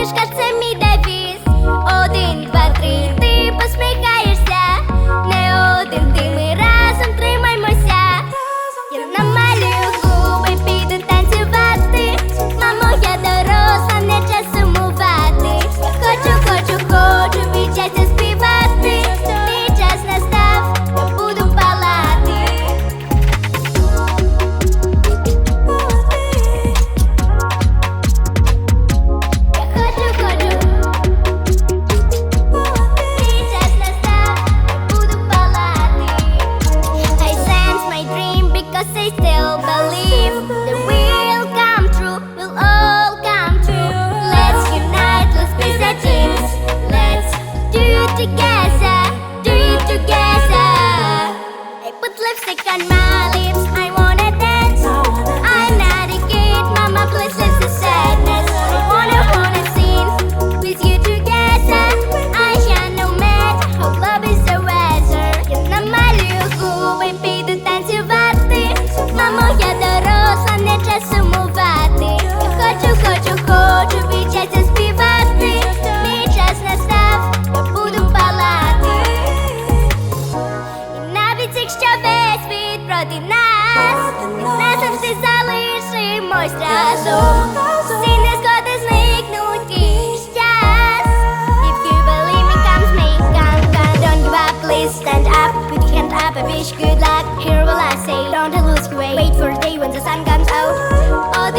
mieszkać mi still believe that will can't have a fish. good luck. Here what I say, don't lose weight Wait for the day when the sun comes out. All